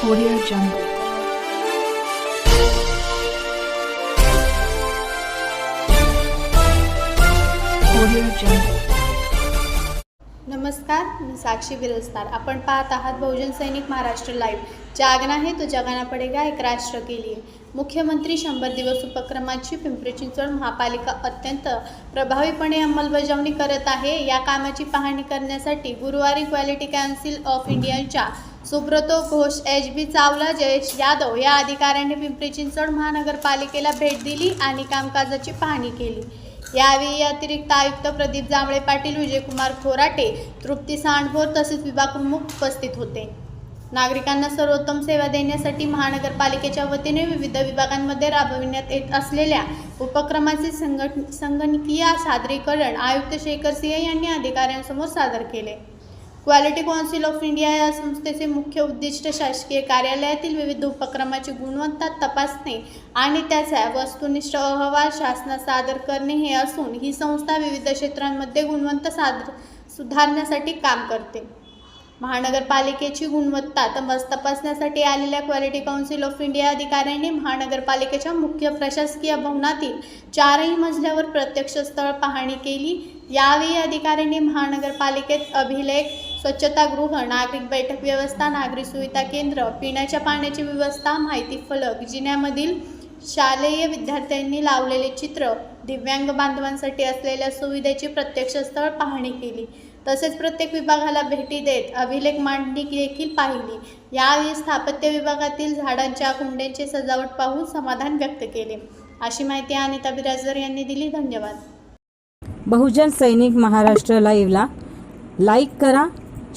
Audio Jungle. Audio Jungle. नमस्कार मी साक्षी बिरस्तार आपण पाहत आहात बहुजन सैनिक महाराष्ट्र लाईव्ह जागना है तो जगाना पडेगा एक राष्ट्र के लिए मुख्यमंत्री शंभर दिवस उपक्रमाची पिंपरी चिंचवड महापालिका अत्यंत प्रभावीपणे अंमलबजावणी करत आहे या कामाची पाहणी करण्यासाठी गुरुवारी क्वालिटी काउन्सिल ऑफ इंडियाच्या सुब्रतो घोष एच बी चावला जयेश यादव या अधिकाऱ्यांनी पिंपरी चिंचवड महानगरपालिकेला भेट दिली आणि कामकाजाची पाहणी केली. यावेळी अतिरिक्त आयुक्त प्रदीप जांभळे पाटील विजयकुमार खोराटे तृप्ती सांडभोर तसेच विभागप्रमुख उपस्थित होते. नागरिकांना सर्वोत्तम सेवा देण्यासाठी महानगरपालिकेच्या वतीने विविध विभागांमध्ये राबविण्यात येत असलेल्या उपक्रमाचे संघट संगणकीय सादरीकरण आयुक्त शेखर सिंह यांनी अधिकाऱ्यांसमोर सादर केले. क्वालिटी काउन्सिल ऑफ इंडिया या संस्थेचे मुख्य उद्दिष्ट शासकीय कार्यालयातील विविध उपक्रमाची गुणवत्ता तपासणे आणि त्याचा वस्तुनिष्ठ अहवाल शासनास सादर करणे हे असून ही संस्था विविध क्षेत्रांमध्ये गुणवत्ता सादर सुधारण्यासाठी काम करते. महानगरपालिकेची गुणवत्ता तमस तपासण्यासाठी आलेल्या क्वालिटी काउन्सिल ऑफ इंडिया अधिकाऱ्यांनी महानगरपालिकेच्या मुख्य प्रशासकीय भवनातील चारही मजल्यावर प्रत्यक्ष स्थळ पाहणी केली. यावेळी अधिकाऱ्यांनी महानगरपालिकेत अभिलेख स्वच्छतागृह नागरिक बैठक व्यवस्था नागरिक सुविधा केंद्र पिण्याच्या पाण्याची व्यवस्था माहिती फलक जिन्यामधील शालेय विद्यार्थ्यांनी लावलेले चित्र दिव्यांग बांधवांसाठी असलेल्या सुविधेची प्रत्यक्ष स्थळ पाहणी केली. तसेच प्रत्येक विभागाला भेटी देत अभिलेख मांडणी देखील पाहिली. यावेळी स्थापत्य विभागातील झाडांच्या कुंड्यांची सजावट पाहून समाधान व्यक्त केले. अशी माहिती अनिता बिराजदार यांनी दिली. धन्यवाद. बहुजन सैनिक महाराष्ट्र लाईव्हला लाईक करा